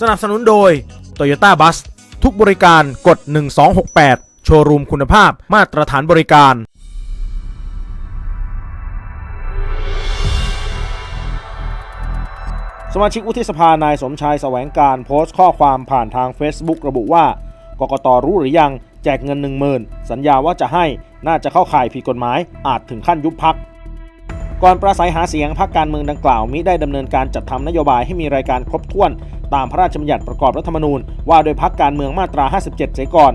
สนับสนุนโดย Toyota Bus ทุกบริการกด 1268 โชว์รูมคุณภาพมาตรฐานบริการ สมาชิกวุฒิสภานายสมชายแสวงการโพสต์ข้อความผ่านทาง Facebook ระบุว่ากกตรู้หรือยัง แจกเงิน 10,000 สัญญาว่าจะให้น่าจะเข้าข่ายผิดกฎหมายอาจถึงขั้นยุบพัก ก่อนประสัยหาเสียงพรรคการเมืองดังกล่าวมิได้ดำเนินการจัดทำนโยบายให้มีรายการครบถ้วน ตามพระราชบัญญัติประกอบรัฐธรรมนูญว่าโดยพรรคการเมืองมาตรา 57 เสียก่อน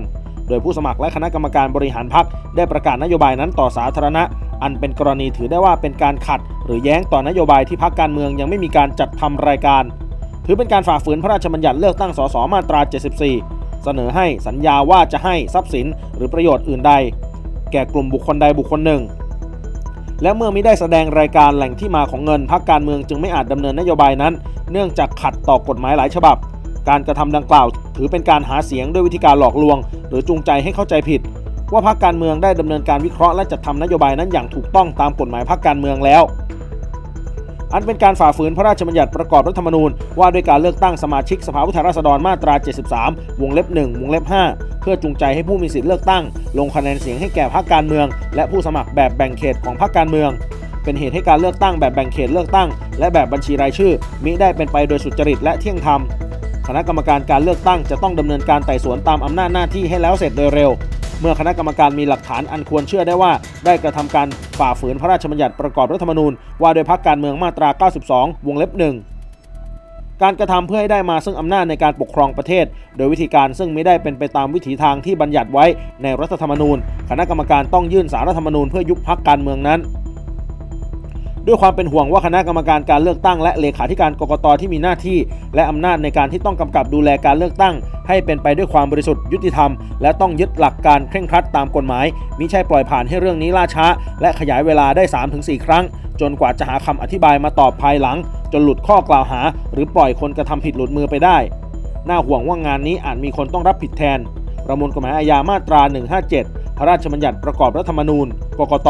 โดยผู้สมัครและคณะกรรมการบริหารพรรคได้ประกาศนโยบายนั้นต่อสาธารณะ อันเป็นกรณีถือได้ว่าเป็นการขัด หรือแย้งต่อนโยบายที่พรรคการเมืองยังไม่มีการจัดทำรายการ ถือเป็นการฝ่าฝืนพระราชบัญญัติเลือกตั้งสสมาตรา 74 เสนอให้สัญญาว่าจะให้ทรัพย์สิน หรือประโยชน์อื่นใด แก่กลุ่มบุคคลใดบุคคลหนึ่ง และเมื่อไม่ได้แสดงรายการแหล่งที่มาของเงินพรรคการเมืองจึงไม่อาจดำเนินนโยบายนั้น เนื่องจากขัดต่อกฎหมายหลายฉบับ การกระทำดังกล่าว ถือเป็นการหาเสียงด้วยวิธีการหลอกลวง หรือจูงใจให้เข้าใจผิด ว่าพรรคการเมืองได้ดำเนินการวิเคราะห์และจัดทำนโยบายนั้นอย่างถูกต้องตามกฎหมายพรรคการเมืองแล้ว อันเป็นการฝ่าฝืนพระราชบัญญัติประกอบรัฐธรรมนูญว่าด้วยการเลือกตั้งสมาชิกสภาผู้แทนราษฎรมาตรา 73 วงเล็บ 1 วงเล็บ 5 เพื่อจูงใจให้ผู้มีสิทธิเลือกตั้ง ลงคะแนนเสียงให้แก่พรรคการเมือง และผู้สมัครแบบแบ่งเขตของพรรคการเมือง เป็นเหตุให้การเลือกตั้งแบบแบ่งเขตเลือกตั้ง และแบบบัญชีรายชื่อมิได้เป็นไปโดยสุจริตและเที่ยงธรรมคณะกรรมการการเลือกตั้งจะต้องดำเนินการไต่สวนตามอำนาจหน้าที่ให้แล้วเสร็จโดยเร็ว เมื่อคณะกรรมการมีหลักฐานอันควรเชื่อได้ว่า ได้กระทำการฝ่าฝืนพระราชบัญญัติประกอบรัฐธรรมนูญว่าโดยพรรคการเมืองมาตรา 92 วงเล็บ1 การกระทำเพื่อให้ได้มาซึ่งอำนาจในการปกครองประเทศ โดยวิธีการซึ่งไม่ได้เป็นไปตามวิถีทางที่บัญญัติไว้ในรัฐธรรมนูญ คณะกรรมการต้องยื่นสารรัฐธรรมนูญเพื่อยุบพรรคการเมืองนั้นด้วยความเป็นห่วงว่าคณะกรรมการการเลือกตั้งและเลขาธิการกกตที่มีหน้าที่ และอำนาจในการที่ต้องกำกับดูแลการเลือกตั้ง ให้เป็นไปด้วยความบริสุทธิ์ยุติธรรม และต้องยึดหลักการเคร่งครัดตามกฎหมายมิใช่ปล่อยผ่านให้เรื่องนี้ล่าช้า และขยายเวลาได้ 3-4 ครั้ง จนกว่าจะหาคำอธิบายมาตอบภายหลัง จนหลุดข้อกล่าวหา หรือปล่อยคนกระทำผิดหลุดมือไปได้ น่าห่วงว่างานนี้อาจมีคนต้องรับผิดแทน ประมวลกฎหมายอาญามาตรา 157 พระราชบัญญัติประกอบรัฐธรรมนูญ กกต